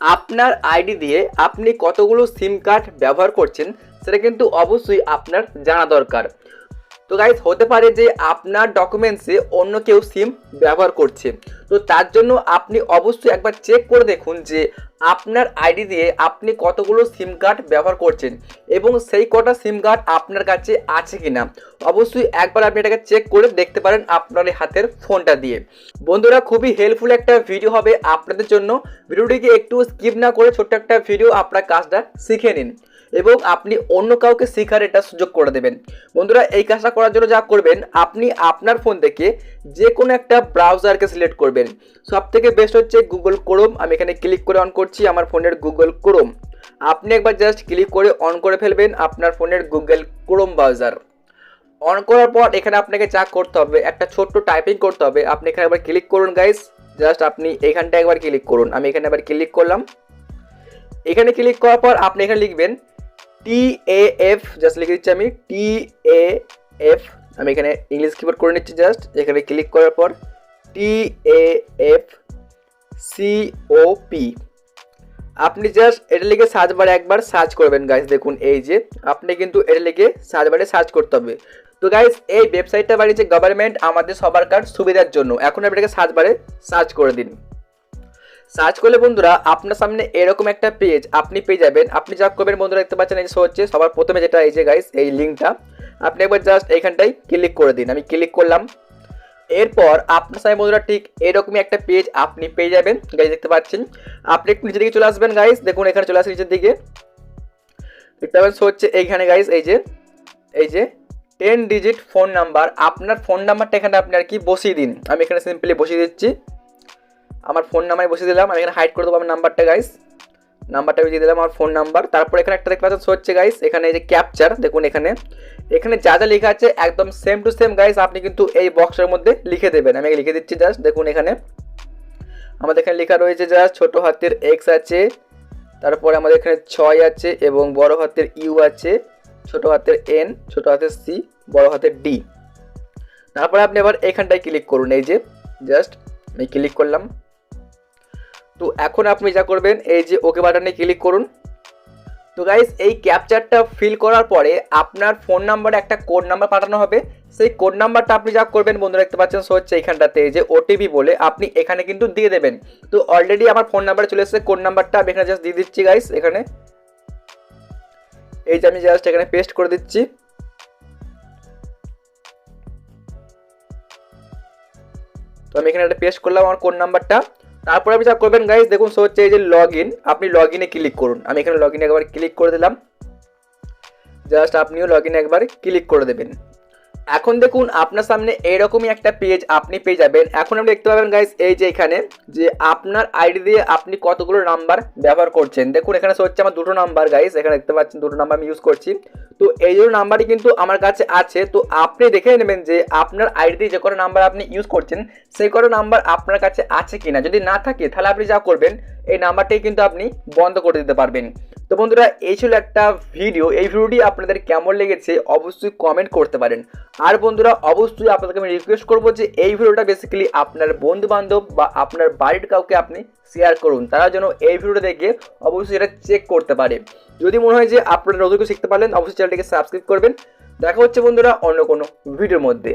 আপনার আইডি দিয়ে আপনি কতগুলো সিম কার্ড ব্যবহার করছেন, সেটা কিন্তু অবশ্যই আপনার জানা দরকার। তো গাইজ হতে পারে যে আপনার ডকুমেন্টসে অন্য কেউ সিম ব্যবহার করছে। তো তার জন্য আপনি অবশ্যই একবার চেক করে দেখুন যে আপনার আইডি দিয়ে আপনি কতগুলো সিম কার্ড ব্যবহার করছেন এবং সেই কটা সিম কার্ড আপনার কাছে আছে কিনা। অবশ্যই একবার আপনি এটাকে চেক করে দেখতে পারেন আপনার হাতের ফোনটা দিয়ে। বন্ধুরা, খুবই হেল্পফুল একটা ভিডিও হবে আপনাদের জন্য। ভিডিওটিকে একটু স্কিপ না করে ছোট্ট একটা ভিডিও আপনার কাজটা শিখে নিন। এবং আপনি অন্য কাউকে শেখার এটা সুযোগ করে দেবেন। বন্ধুরা, এই কাজটা করার জন্য যা করবেন, আপনি আপনার ফোন থেকে যে কোনো একটা ব্রাউজারকে সিলেক্ট করবেন। সব থেকে বেস্ট হচ্ছে গুগল ক্রোম আমি এখানে ক্লিক করে অন করছি আমার ফোনের গুগল ক্রোম আপনি একবার জাস্ট ক্লিক করে অন করে ফেলবেন আপনার ফোনের গুগল ক্রোম ব্রাউজার অন করার পর এখানে আপনাকে যা করতে হবে, একটা ছোট্ট টাইপিং করতে হবে। আপনি এখানে একবার ক্লিক করুন গাইস জাস্ট আপনি এখানটা একবার ক্লিক করুন। আমি এখানে একবার ক্লিক করলাম। এখানে ক্লিক করার পর আপনি এখানে লিখবেন টি এ এফ জাস্ট লিখে দিচ্ছি আমি টি এ এফ আমি এখানে ইংলিশ কিবোর্ড করে নিচ্ছি জাস্ট এখানে ক্লিক করার পর T A F C O P আপনি জাস্ট এটা লিখে সার্চ বারে একবার সার্চ করবেন গাইস দেখুন, এই যে, আপনি কিন্তু এটা লিখে সার্চ সার্চ করতে হবে। তো গাইস এই ওয়েবসাইটটা বানিয়েছে গভর্নমেন্ট আমাদের সবার কার সুবিধার জন্য, এখন আপনি এটাকে সার্চ করে দিন। সার্চ করলে বন্ধুরা আপনার সামনে এরকম একটা পেজ আপনি পেয়ে যাবেন। আপনি যা করবেন বন্ধুরা দেখতে পাচ্ছেন, এই show হচ্ছে সবার প্রথমে যেটা এই যে গাইস এই লিঙ্কটা আপনি একবার জাস্ট এইখানটাই ক্লিক করে দিন। আমি ক্লিক করলাম। এরপর আপনার সামনে বন্ধুরা ঠিক এরকমই একটা পেজ আপনি পেয়ে যাবেন। গাইজ দেখতে পাচ্ছেন? আপনি একটু নিচের দিকে চলে আসবেন গাইস দেখুন, এখানে চলে আসেন নিচের দিকে। দেখতে পাবেন show হচ্ছে এইখানে গাইস এই যে এই যে টেন ডিজিট ফোন নাম্বার আপনার ফোন নাম্বারটা এখানে আপনি আর কি বসিয়ে দিন। আমি এখানে সিম্পলি বসিয়ে দিচ্ছি। আমার ফোন নাম্বারে বসিয়ে দিলাম, আমি এখানে হাইড করে দেবো আমার নাম্বারটা গাইস নাম্বারটা আমি দিয়ে দিলাম আমার ফোন নাম্বার তারপর এখানে একটা দেখতে পাচ্ছেন হচ্ছে গাইস এখানে এই যে ক্যাপচার দেখুন এখানে। এখানে যা যা লেখা আছে একদম সেম টু সেম গাইস আপনি কিন্তু এই বক্সের মধ্যে লিখে দেবেন। আমি লিখে দিচ্ছি জাস্ট দেখুন এখানে। আমাদের এখানে লেখা রয়েছে জাস্ট ছোট হাতের এক্স আছে, তারপরে আমাদের এখানে ছয় আছে এবং বড় হাতের ইউ আছে, ছোট হাতের এন ছোট হাতের সি বড় হাতের ডি তারপরে আপনি আবার এখানটায় ক্লিক করুন, এই যে জাস্ট আমি ক্লিক করলাম। তো এখন আপনি যা করবেন, এই যে ওকে বাটনে ক্লিক করুন। তো গাইস এই ক্যাপচারটা ফিল করার পরে আপনার ফোন নাম্বারে একটা কোড নাম্বার পাঠানো হবে। সেই কোড নাম্বারটা আপনি যা করবেন বন্ধুরা, দেখতে পাচ্ছেন, সো হচ্ছে এখানটাতে এই যে ওটিপি বলে আপনি এখানে কিন্তু দিয়ে দেবেন। তো অলরেডি আমার ফোন নাম্বারে চলে এসেছে কোড নাম্বারটা আমি এখানে জাস্ট দিয়ে দিচ্ছি গাইস এখানে। এই যে আমি জাস্ট এখানে পেস্ট করে দিচ্ছি। তো আমি এখানে একটা পেস্ট করলাম আমার কোড নাম্বারটা তারপরে আপনি যা করবেন গাইজ দেখুন, সো হচ্ছে এই যে লগ ইন আপনি লগ ইনে ক্লিক করুন। আমি এখানে লগ ইনে একবার ক্লিক করে দিলাম। জাস্ট আপনিও লগ ইনে একবার ক্লিক করে দেবেন। এখন দেখুন, আপনার সামনে এইরকমই একটা পেজ আপনি পেয়ে যাবেন। এখন আপনি দেখতে পাবেন গাইস এই যে এখানে যে আপনার আইডি দিয়ে আপনি কতগুলো নাম্বার ব্যবহার করছেন। দেখুন, এখানে হচ্ছে আমার দুটো নাম্বার গাইস এখানে দেখতে পাচ্ছেন, দুটো নাম্বার আমি ইউজ করছি। তো এই দুটো নাম্বারই কিন্তু আমার কাছে আছে। তো আপনি দেখে নেবেন যে আপনার আইডি দিয়ে যে কটা নাম্বার আপনি ইউজ করছেন, সেই কটা নাম্বার আপনার কাছে আছে কিনা। যদি না থাকে, তাহলে আপনি যা করবেন, এই নাম্বারটাই কিন্তু আপনি বন্ধ করে দিতে পারবেন। তো বন্ধুরা, এই ছিল একটা ভিডিও এই ভিডিওটি আপনাদের কেমন লেগেছে অবশ্যই কমেন্ট করতে পারেন। আর বন্ধুরা, অবশ্যই আপনাদেরকে আমি রিকোয়েস্ট করব যে এই ভিডিওটা বেসিক্যালি আপনার বন্ধু বান্ধব বা আপনার বাড়ির কাউকে আপনি শেয়ার করুন। তারা যেন এই ভিডিওটা দেখে অবশ্যই এটা চেক করতে পারে। যদি মনে হয় যে আপনারা নতুন কিছু শিখতে পারলেন, অবশ্যই চ্যানেলটিকে সাবস্ক্রাইব করবেন। দেখা হচ্ছে বন্ধুরা অন্য কোনো ভিডিওর মধ্যে।